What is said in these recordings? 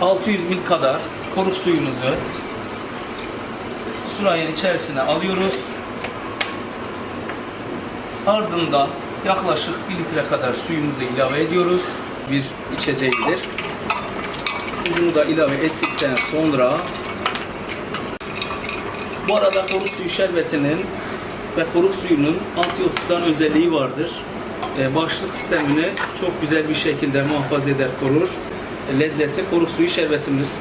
600 mil kadar koruk suyumuzu sürahiyenin içerisine alıyoruz. Ardından yaklaşık 1 litre kadar suyumuzu ilave ediyoruz. Bir içeceğidir. Tuzunu da ilave ettikten sonra bu arada koruk suyu şerbetinin ve koruk suyunun antioksidan özelliği vardır. Ee, Bağışıklık sistemini çok güzel bir şekilde muhafaza eder, korur. E, Lezzeti koruk suyu şerbetimiz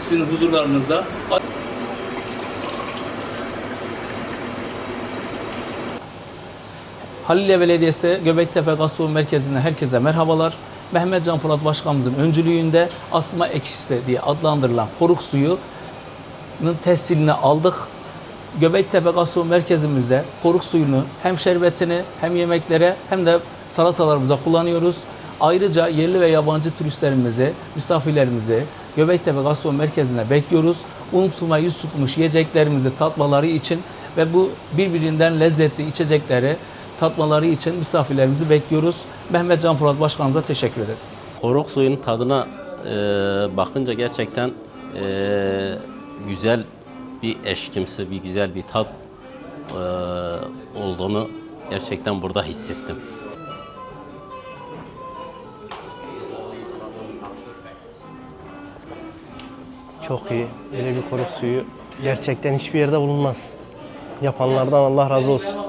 sizin huzurlarınızda. Halilye Belediyesi Göbektepe Gastronomi Merkezi'nde herkese merhabalar. Mehmet Can Polat Başkanımızın öncülüğünde asma ekşisi diye adlandırılan koruk suyunun tescilini aldık. Göbektepe Gastronomi Merkezimizde koruk suyunu hem şerbetini hem yemeklere hem de salatalarımıza kullanıyoruz. Ayrıca yerli ve yabancı turistlerimizi, misafirlerimizi Göbektepe Gastronomi Merkezi'ne bekliyoruz. Unutulma yüz tutmuş yiyeceklerimizi tatmaları için ve bu birbirinden lezzetli içecekleri tatmaları için misafirlerimizi bekliyoruz. Mehmet Can Polat Başkanımıza teşekkür ederiz. Koruk suyunun tadına e, bakınca gerçekten e, güzel bir eşkimsi, bir güzel bir tat e, olduğunu gerçekten burada hissettim. Çok iyi. Öyle bir koruk suyu gerçekten hiçbir yerde bulunmaz. Yapanlardan Allah razı olsun.